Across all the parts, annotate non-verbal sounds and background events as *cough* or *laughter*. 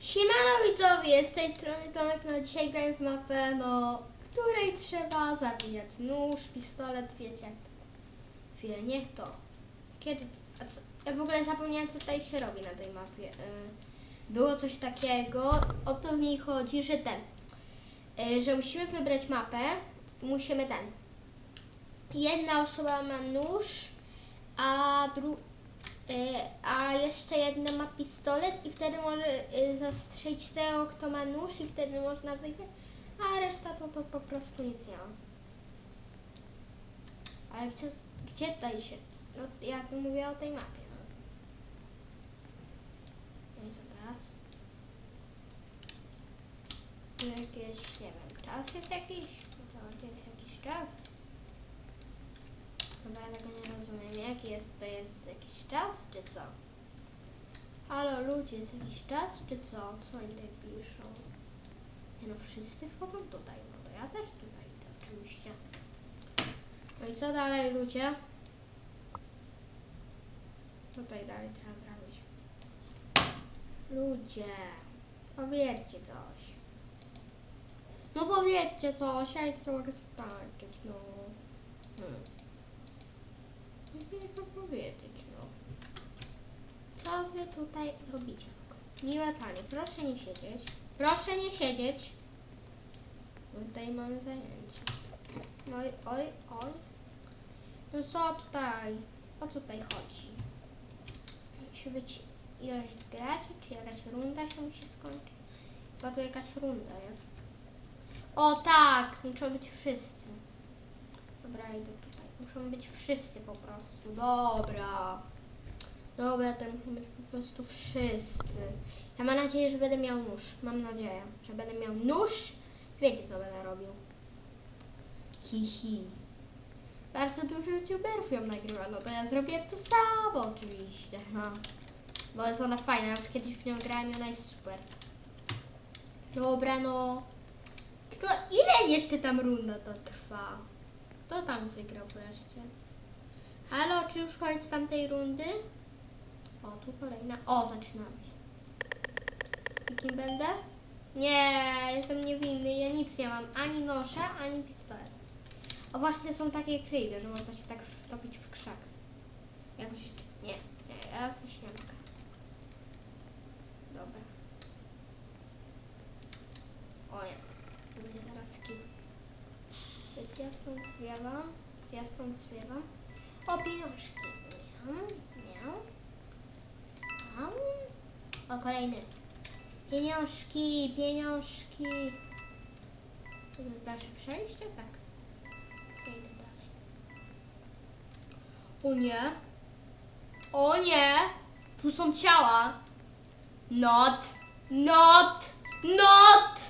Siemano widzowie, z tej strony Tomek, no dzisiaj gramy w mapę, no, której trzeba zabijać nóż, pistolet, wiecie. Chwilę, niech to. Kiedy, a co, ja w ogóle zapomniałem co tutaj się robi na tej mapie. Y, Było coś takiego, o to w niej chodzi, że ten, y, że musimy wybrać mapę, musimy ten. Jedna osoba ma nóż, a dru, Y, a jeszcze jedna ma pistolet i wtedy może y, zastrzelić tego, kto ma nóż i wtedy można wygrać, a reszta to, to po prostu nic nie ma. Ale gdzie, gdzie tutaj się... No ja tu mówię o tej mapie, no. No i co teraz? Tu jakieś, nie wiem, czas jest jakiś? No to jest jakiś czas. Chyba ja tego nie rozumiem. Jaki jest to jest jakiś czas, czy co? Halo ludzie, jest jakiś czas, czy co? Co oni tutaj piszą? Nie no, wszyscy wchodzą tutaj, no to ja też tutaj idę, oczywiście. No i co dalej ludzie? Tutaj dalej trzeba zrobić? Ludzie, powiedzcie coś. No powiedzcie coś, ja nic nie mogę skończyć, no. Co powiedzieć, no. Co wy tutaj robicie? Miłe panie, proszę nie siedzieć. Proszę nie siedzieć. Bo tutaj mamy zajęcie. Oj, oj, oj. No co tutaj? O co tutaj chodzi? Musi być ilość graczy, czy jakaś runda się musi skończyć? Chyba tu jakaś runda jest. O tak, muszą być wszyscy. Dobra, idę tutaj. Muszą być wszyscy po prostu. Dobra. Dobra, to muszą być po prostu wszyscy. Ja mam nadzieję, że będę miał nóż. Mam nadzieję, że będę miał nóż. Wiecie, co będę robił. Hi, hi. Bardzo dużo youtuberów ją nagrywa, no to ja zrobię to samo oczywiście, no. Bo jest ona fajna, już kiedyś w nią grałem i ona jest super. Dobra, no. Kto, ile jeszcze tam runda to trwa? Kto tam wygrał wreszcie? Halo, czy już koniec tamtej rundy? O, tu kolejna. O, zaczynamy się. I kim będę? Nie, jestem niewinny, ja nic nie mam. Ani noża, ani pistolet. O, właśnie są takie kryjdy, że można się tak wtopić w krzak. Jakoś... Nie, nie, ja coś nie mogę. Dobra. O ja. Będzie zaraz kill. Więc ja stąd zwiewam. Ja stąd zwiewam. O, pieniążki. Miau, miau. Au. O, kolejny. Pieniążki, pieniążki. To jest dalsze przejście? Tak. Co idę dalej? O nie. O nie. Tu są ciała. Not. Not. Not.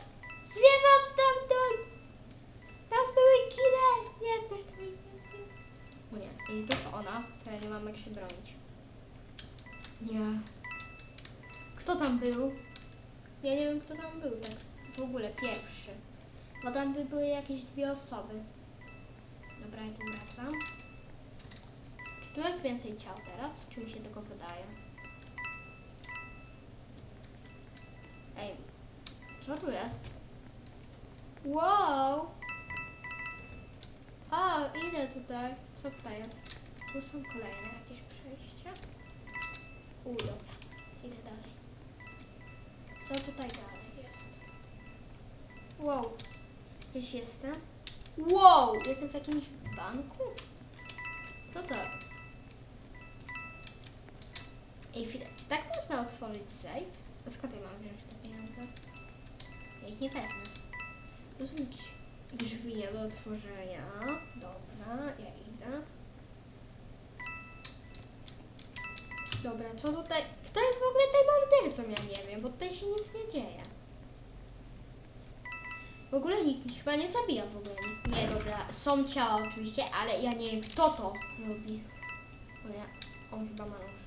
Zwiewam stamtąd. Tam kile! Nie, to jest O nie, to jest ona, to ja nie mam jak się bronić. Nie. Kto tam był? Ja nie wiem, kto tam był, tak w ogóle pierwszy. Bo tam by były jakieś dwie osoby. Dobra, ja tu wracam. Czy tu jest więcej ciał teraz? Czy mi się tylko wydaje? Ej, co tu jest? Wow! Idę tutaj. Co tutaj jest? Tu są kolejne jakieś przejścia. U, dobra. Idę dalej. Co tutaj dalej jest? Wow. Gdzieś jestem? Wow! Jestem w jakimś banku? Co to jest? Ej, chwilę. Czy tak można otworzyć safe? A skąd ja mam wziąć te pieniądze? Ja ich nie wezmę. Jakieś drzwi nie do otworzenia. Dobra, ja idę. Dobra, co tutaj? Kto jest w ogóle tutaj mordercą? Ja nie wiem, bo tutaj się nic nie dzieje. W ogóle nikt chyba nie zabija w ogóle. Nie, dobra, są ciała oczywiście, ale ja nie wiem, kto to robi. O nie, on chyba ma nóż.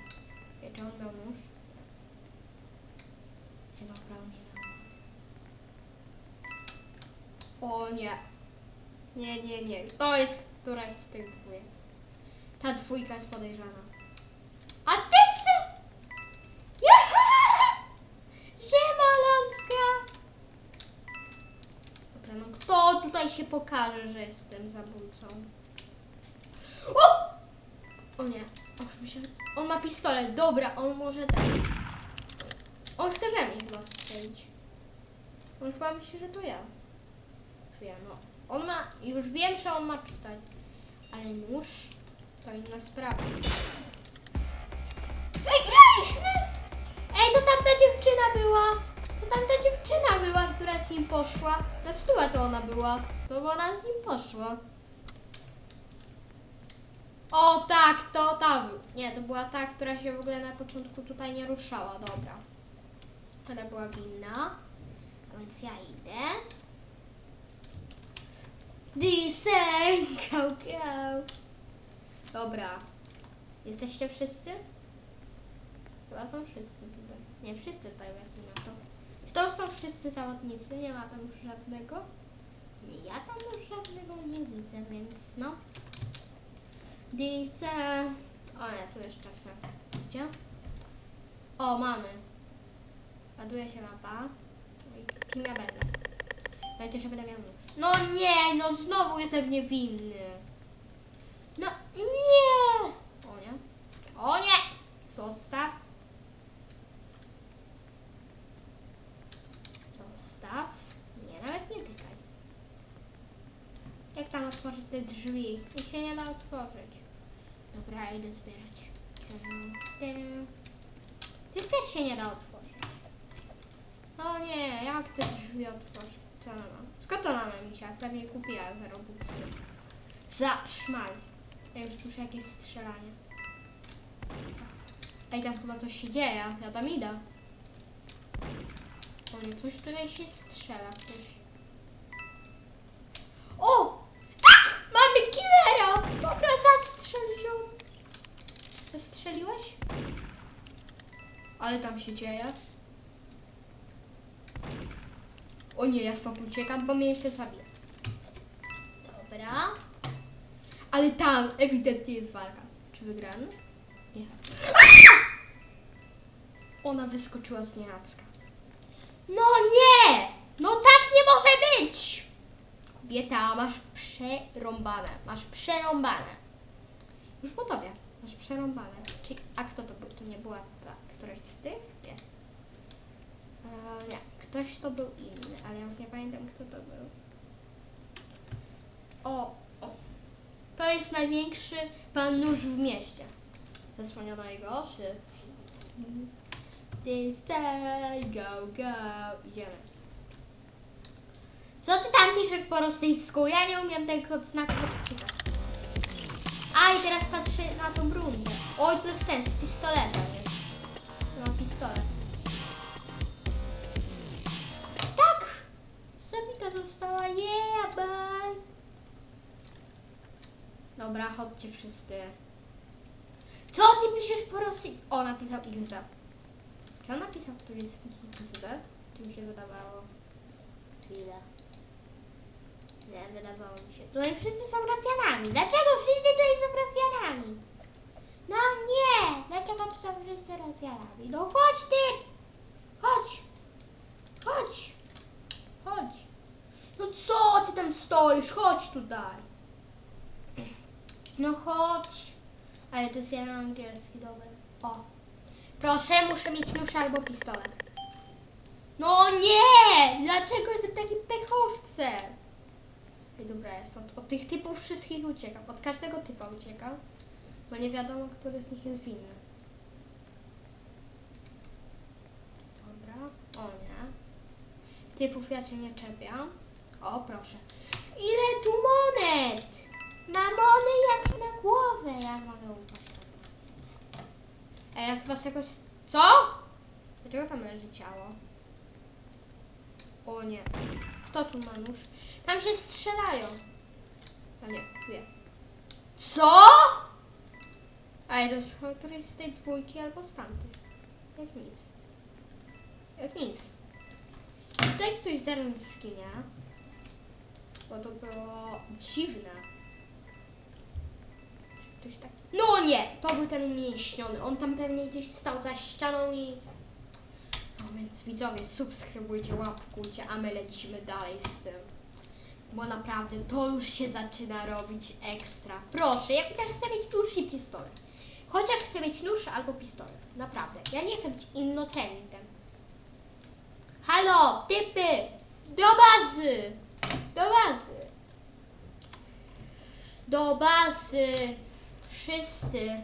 Nie, czy on miał nóż? Nie, dobra, on nie miał O nie. Nie, nie, nie. To jest któraś z tych dwóch. Ta dwójka jest podejrzana. A ty se... Ziema laska! Dobra, no kto tutaj się pokaże, że jestem zabójcą? O! O nie. Się... On ma pistolet. Dobra, on może... Tak- on chce we mnie chyba strzelić. On chyba myśli, że to ja. No. On ma, już wiem, że on ma pistolet. Ale nóż to inna sprawa. Wygraliśmy! Ej, to tamta dziewczyna była! To tamta dziewczyna była, która z nim poszła. Na stówę to ona była. To bo ona z nim poszła. O tak, to ta. był- Nie, to była ta, która się w ogóle na początku tutaj nie ruszała. Dobra. Ona była winna. A więc ja idę. Disen, kał. Dobra. Jesteście wszyscy? Chyba są wszyscy tutaj. Nie, wszyscy tutaj bardziej na to. To są wszyscy zawodnicy, nie ma tam już żadnego. Nie, ja tam już żadnego nie widzę, więc no. Dice. O nie, tu jeszcze są. Gdzie? O, mamy. Ładuje się mapa. Kim ja będę? Że będę miał nóż. No nie, no znowu jestem niewinny. No nie! O nie. O nie! Zostaw. Zostaw. Nie, nawet nie tykaj. Jak tam otworzyć te drzwi? I się nie da otworzyć. Dobra, idę zbierać. Tych też się nie da otworzyć. O nie, jak te drzwi otworzyć? Skąd ona ma misia? Pewnie kupiła za robuxy. Za szmal. Ja już słyszę jakieś strzelanie. Ej, tam chyba coś się dzieje. Ja tam idę. O nie, coś tutaj się strzela. Ktoś... O! Tak! Mamy killera! Dobra, zastrzel ją. Zastrzeliłeś? Ale tam się dzieje. O nie, ja stąd uciekam, bo mnie jeszcze zabije. Dobra. Ale tam ewidentnie jest walka. Czy wygrany? Nie. Ona wyskoczyła z nienacka. No nie! No tak nie może być! Kobieta, masz przerąbane. Masz przerąbane. Już po tobie. Masz przerąbane. Czyli, a kto to był? To nie była ta, któraś z tych? Nie. E, nie. Ktoś to był inny, ale ja już nie pamiętam, kto to był. O, o. To jest największy pan nóż w mieście. Zasłoniono jego oczy. This day, go, go. Idziemy. Co ty tam piszesz po rosyjsku? Ja nie umiem tego znaku czytać. A i teraz patrzę na tą rundę. Oj, to jest ten, z pistoletem jest. Ma pistolet. Została, yeah, bye! Dobra, chodźcie wszyscy. Co ty piszesz po rosyjsku? O, napisał XD. Czy on napisał któryś z nich XD? To mi się wydawało. Chwilę. Nie, wydawało mi się. Tutaj wszyscy są Rosjanami. Dlaczego wszyscy tutaj są Rosjanami? No nie! Dlaczego tu są wszyscy Rosjanami? No chodź ty! Chodź! Chodź! Chodź! No co ty tam stoisz? Chodź tutaj! No chodź! Ale to jest jeden angielski, dobry. O! Proszę, muszę mieć nóż albo pistolet. No nie! Dlaczego jestem takim pechowcem? Ej, dobra, jest od, od tych typów wszystkich uciekam. Od każdego typa uciekam. Bo nie wiadomo, który z nich jest winny. Dobra. O nie. Typów ja się nie czepiam. O, proszę. Ile tu monet? Mamony jak na głowę. Ja mogę upaść. Ej, ja chyba z jakoś... Co? Dlaczego tam leży ciało? O nie. Kto tu ma nóż? Tam się strzelają. A nie, wie. Co? Ej, to jest któryś z tej dwójki albo z tamtych. Jak nic. Jak nic. Tutaj ktoś zaraz zginie. Bo to było dziwne. Ktoś tak... No nie! To był ten umięśniony. On tam pewnie gdzieś stał za ścianą i... No więc widzowie, subskrybujcie, łapkujcie, a my lecimy dalej z tym. Bo naprawdę to już się zaczyna robić ekstra. Proszę, ja też chcę mieć nóż i pistolet. Chociaż chcę mieć nóż albo pistolet. Naprawdę. Ja nie chcę być innocentem. Halo, typy! Do bazy! Do bazy! Do bazy! Wszyscy!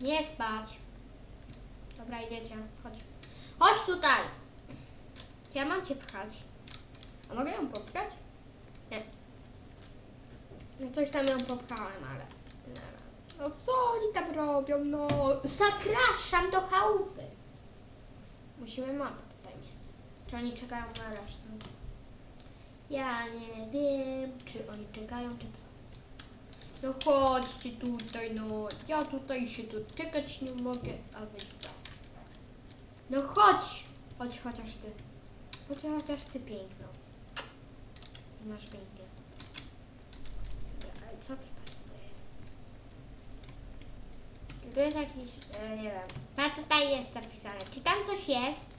Nie spać! Dobra, idziecie. Chodź. Chodź tutaj! Ja mam cię pchać? A mogę ją popchać? Nie. No coś tam ją popchałem, ale... No co oni tam robią? No zapraszam do chałupy. Musimy mapę tutaj mieć. Czy oni czekają na resztę? Ja nie wiem, czy oni czekają, czy co. No chodźcie tutaj, no. Ja tutaj się tu czekać nie mogę, a wy co? No chodź! Chodź chociaż ty. Chodź chociaż ty piękno. Masz pięknie. Dobra, ale co tutaj jest? Tu jest jakiś, e, nie wiem. A tutaj jest zapisane. Czy tam coś jest?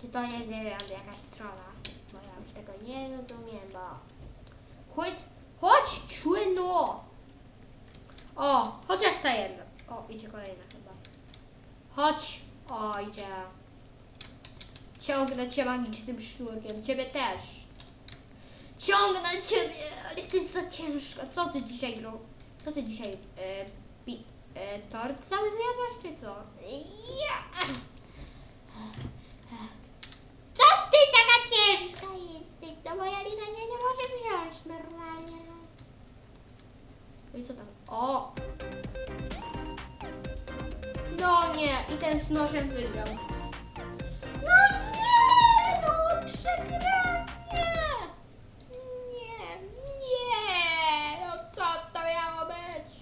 Czy to jest, nie wiem, jakaś strona? Tego nie rozumiem, bo... Chodź, chodź, człyno! O, chociaż ta jedna. O, idzie kolejna chyba. Chodź. O, idzie. Ciągnę cię magicznym sznurkiem. Ciebie też. Ciągnę ciebie, ale jesteś za ciężka. Co ty dzisiaj gro? Co ty dzisiaj e, pi, e, tort cały zjadłaś, czy co? Ja! Co ty taka ciężka jesteś? No moja Lina się nie może wziąć normalnie. no. No i co tam? O! No nie, i ten z nożem wygrał. No nie, no przegrał, nie. Nie, no co to miało być?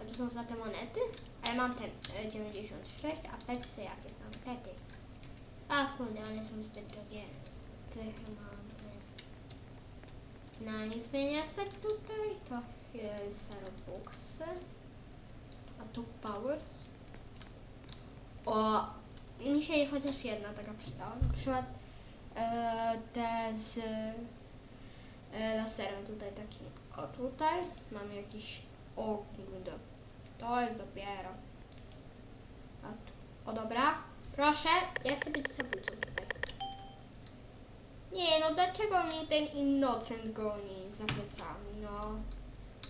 A tu są za te monety? A ja mam ten e, 96, a petsy jakie są? Pety. A kurde, one są zbyt drogie. Tych mam. Na nic mnie nie stać tutaj. To jest Robuxy. A tu Powers. O, mi się chociaż jedna taka przydała. Na przykład e, te z e, laserem tutaj taki. O, tutaj mam jakiś. O, kurde. To jest dopiero. A tu. O, dobra. Proszę, ja chcę być. Nie, no dlaczego mnie ten innocent goni za plecami, no.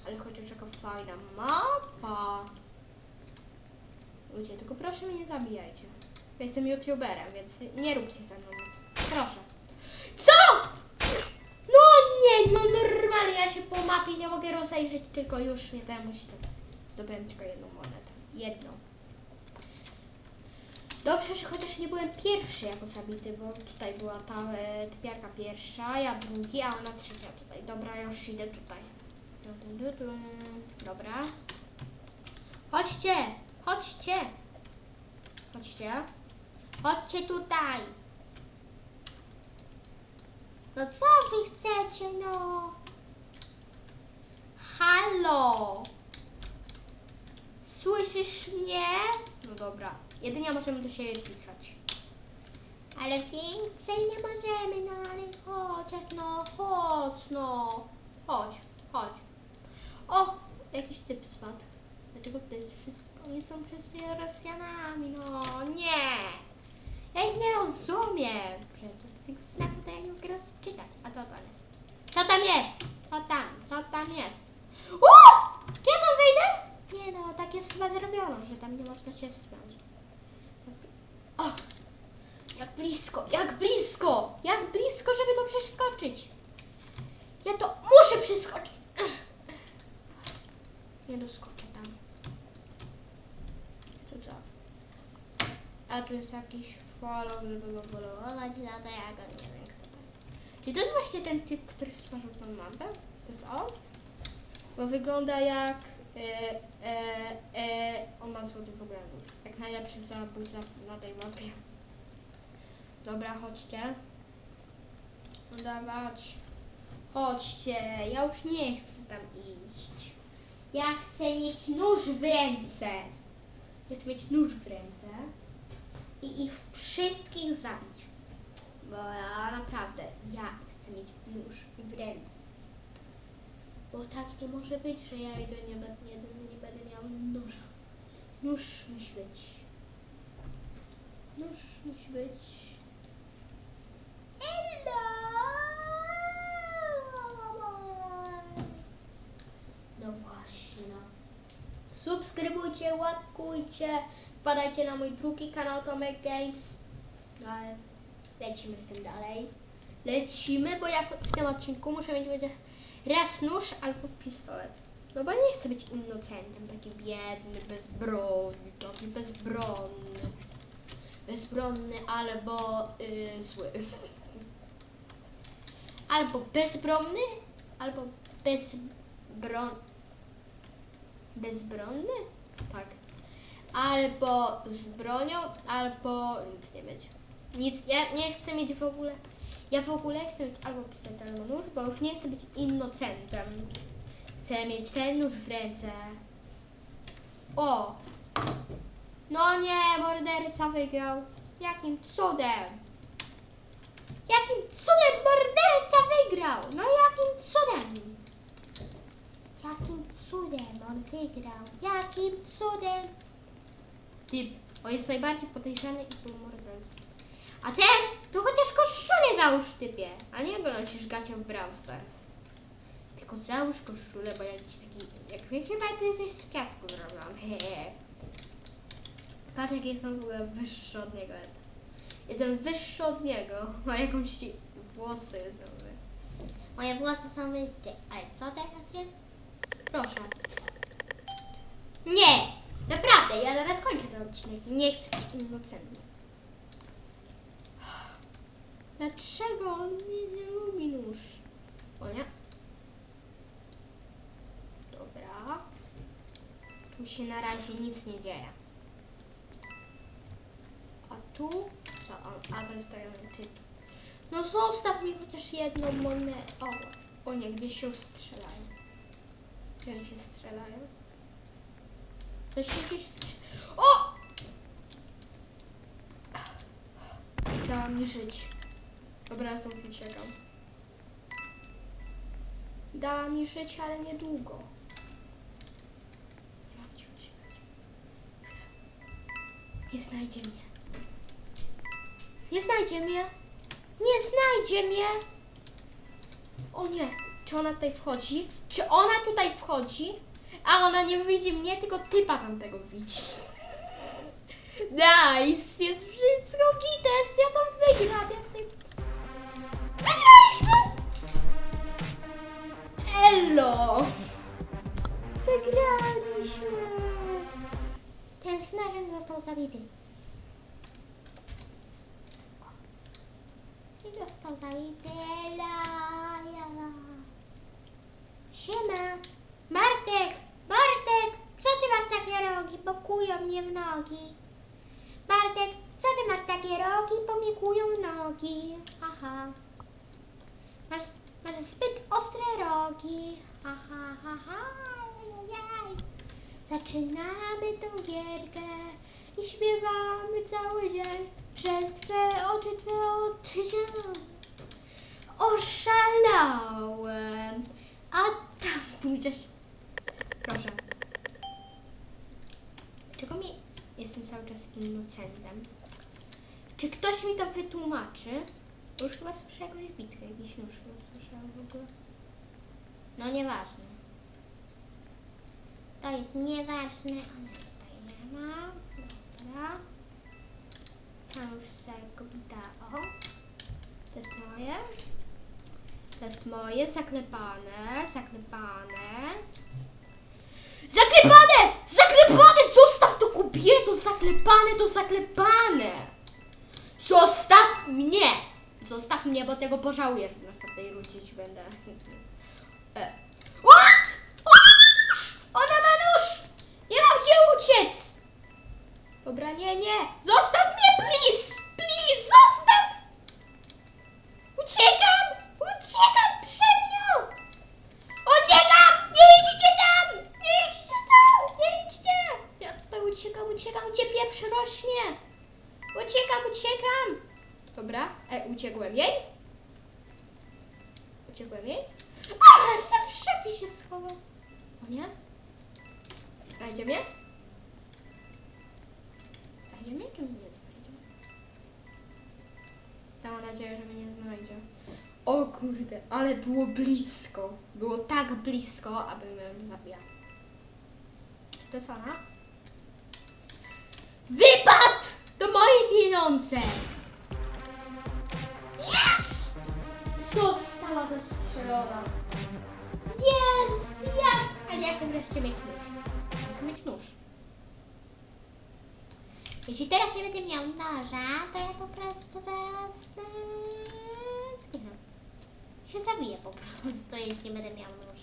Ale chociaż jaka fajna mapa. Ludzie, tylko proszę mnie nie zabijajcie. Ja jestem youtuberem, więc nie róbcie ze mną nic. Proszę. Co? No nie, no normalnie ja się po mapie nie mogę rozejrzeć, tylko już mnie tak. Zdobyłem tylko jedną monetę. Jedną. Dobrze, że chociaż nie byłem pierwszy jako zabity, bo tutaj była ta e, typiarka pierwsza, ja drugi, a ona trzecia tutaj. Dobra, już idę tutaj. Dobra. Chodźcie, chodźcie. Chodźcie. Chodźcie tutaj. No co wy chcecie, no? Halo. Słyszysz mnie? No dobra. Jedynie możemy do siebie pisać. Ale więcej nie możemy, no ale chodź, no chodź, no. Chodź, chodź. O, jakiś typ spadł. Dlaczego to jest wszystko? Oni są wszyscy Rosjanami, no nie. Ja ich nie rozumiem. Przecież tych znaków to ja nie mogę rozczytać. A co tam jest? Co tam jest? Co tam? Co tam jest? O! Czy ja tam? Nie no, tak jest chyba zrobione, że tam nie można się wspiąć. O! Jak blisko, jak blisko! Jak blisko, żeby to przeskoczyć. Ja to muszę przeskoczyć. Nie doskoczę tam. Co to? A tu jest jakiś follow, żeby go followować, no to ja go nie wiem kto to jest. Czy to jest właśnie ten typ, który stworzył tą mapę? To jest on? Bo wygląda jak... E, e, e, on ma złoty w ogóle nóż. Jak najlepszy zabójca na tej mapie. Dobra, chodźcie. No dawać. Chodźcie, ja już nie chcę tam iść. Ja chcę mieć nóż w ręce. Ja chcę mieć nóż w ręce i ich wszystkich zabić. Bo ja naprawdę, ja chcę mieć nóż w ręce. Bo tak nie może być, że ja idę, nie, be- nie, będę miał noża. Nóż musi być. Nóż musi być. No właśnie. Subskrybujcie, łapkujcie, wpadajcie na mój drugi kanał Tomek Games. No ale lecimy z tym dalej. Lecimy, bo ja w tym odcinku muszę mieć będzie raz nóż albo pistolet. No bo nie chcę być innocentem, taki biedny, bezbronny, taki bezbronny. Bezbronny albo y, zły. *laughs* Albo bezbronny, albo bezbron... Bezbronny? Tak. Albo z bronią, albo nic nie mieć. Nic, ja nie chcę mieć w ogóle... Ja w ogóle chcę mieć albo pistolet, albo nóż, bo już nie chcę być innocentem. Chcę mieć ten nóż w ręce. O! No nie, morderca wygrał. Jakim cudem? Jakim cudem morderca wygrał? No jakim cudem? Jakim cudem on wygrał? Jakim cudem? Typ, on jest najbardziej podejrzany i mordercą. A ten, to chociaż koszulę załóż typie, a nie go nosisz gacie w Brawl Stars. Tylko załóż koszulę, bo jakiś taki, jak wy chyba ty jesteś z piasku zrobiony. *laughs* Patrz jak jestem w ogóle wyższy od niego jestem. Jestem wyższy od niego. Ma jakąś włosy są. Moje włosy są wyższe. Ale co teraz jest? Proszę. Nie! Naprawdę, ja zaraz kończę ten odcinek. Nie chcę być innocentny. Dlaczego on mnie nie lubi nóż? O nie. Dobra. Tu się na razie nic nie dzieje. A tu? Co on? A to jest ten typ. No zostaw mi chociaż jedną monetę. O, o nie, gdzieś się już strzelają. Gdzie oni się strzelają? Coś się gdzieś strzela. O! Dała mi żyć. Dobra, ja stąd uciekam. Dała mi żyć, ale niedługo. Nie mam gdzie uciekać. Nie znajdzie mnie. Nie znajdzie mnie. Nie znajdzie mnie. O nie. Czy ona tutaj wchodzi? Czy ona tutaj wchodzi? A ona nie widzi mnie, tylko typa tamtego widzi. *laughs* Nice! Jest wszystko gites! Ja to wygram! Ja tutaj... Wygraliśmy! Elo! Wygraliśmy! Ten nożem został zabity. I został zabity. La, la, la. Siema! Bartek! Bartek! Co ty masz takie rogi? Pokują mnie w nogi. Bartek, co ty masz takie rogi? Pomikują nogi. Aha. Masz, masz zbyt ostre rogi. Aha, ha, ha. Jaj. Zaczynamy tą gierkę i śpiewamy cały dzień. Przez twe oczy, twe oczy się oszalałem. A tam pójdziesz. Proszę. Czego mi jestem cały czas innocentem? Czy ktoś mi to wytłumaczy? Już chyba słyszę jakąś bitkę, jakiś nóż chyba słyszałam w ogóle. No nieważne. To jest nieważne, ale tutaj nie ma. Dobra. Tam już sobie go O. To jest moje. Jest moje, zaklepane, zaklepane. Zaklepane! Zaklepane! Zostaw to kobieto! Zaklepane to zaklepane! Zostaw mnie! Zostaw mnie, bo tego pożałujesz w następnej rundzie będę. E. What? Ona ma nóż! Ona ma nóż! Nie mam gdzie uciec! Dobra, nie, nie! Zostaw uciekam! Dobra, e, uciekłem jej. Uciekłem jej. A, szef, w szefie się schował. O nie? Znajdzie mnie? Znajdzie mnie, czy mnie nie znajdzie? Mam nadzieję, że mnie nie znajdzie. O kurde, ale było blisko. Było tak blisko, aby mnie już zabijał. To jest ona? Wypad! To moje pieniądze! Jest! Została zastrzelona. Jest! Ja! Ale ja chcę wreszcie mieć nóż. Chcę mieć nóż. Jeśli teraz nie będę miał noża, to ja po prostu teraz yy, zginę. Się zabiję po prostu, jeśli nie będę miał nóż.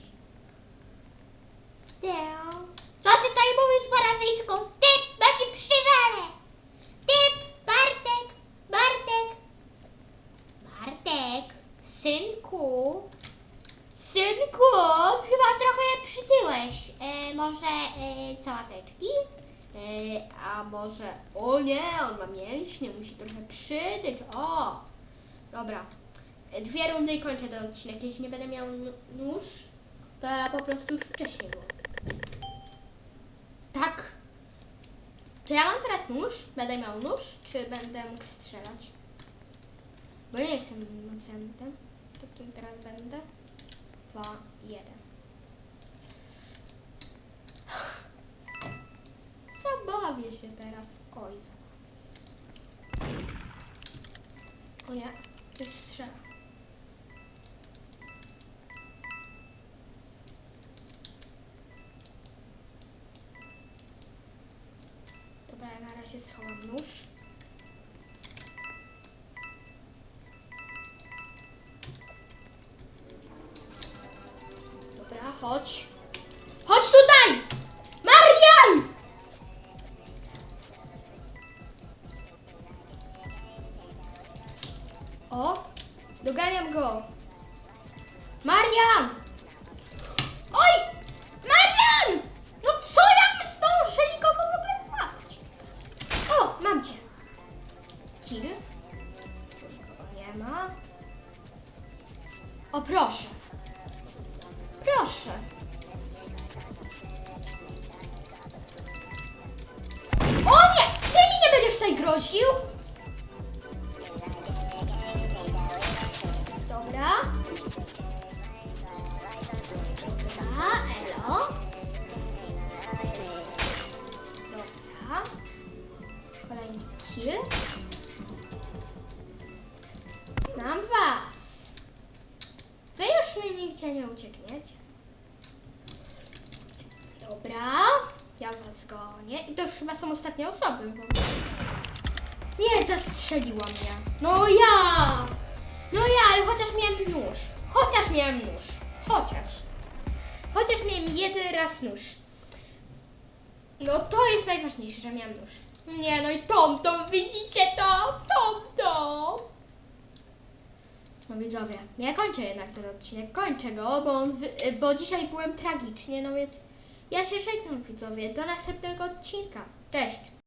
Deo. Co ty tutaj mówisz po rosyjsku? Ty, będzie przywalę! Ty, Bartek, Bartek. Bartek, synku. Synku, chyba trochę przytyłeś. E, może e, sałateczki? E, a może... O nie, on ma mięśnie, musi trochę przytyć. O! Dobra. E, Dwie rundy i kończę ten odcinek. Jeśli nie będę miał nóż, to ja po prostu już wcześniej było. Tak. Czy ja mam teraz nóż? Będę miał nóż, czy będę mógł strzelać? Bo nie jestem innocentem. To kim teraz będę? Dwa, jeden. Zabawię się teraz. Oj, zabawię. O nie, ktoś strzela. Dobra, na razie schowam nóż. Chodź. Chodź tutaj! Marian! O, doganiam go. Marian! Kill. Mam was. Wy już mi nigdzie nie uciekniecie. Dobra. Ja was gonię. I to już chyba są ostatnie osoby. Bo... Nie, zastrzeliła mnie. No ja! No ja, ale chociaż miałem nóż. Chociaż miałem nóż. Chociaż. Chociaż miałem jeden raz nóż. No to jest najważniejsze, że miałem nóż. Nie, no i tom, tom, widzicie to? Tom, tom. No widzowie, ja kończę jednak ten odcinek, kończę go, bo, on bo dzisiaj byłem tragicznie, no więc ja się żegnam widzowie, do następnego odcinka. Cześć!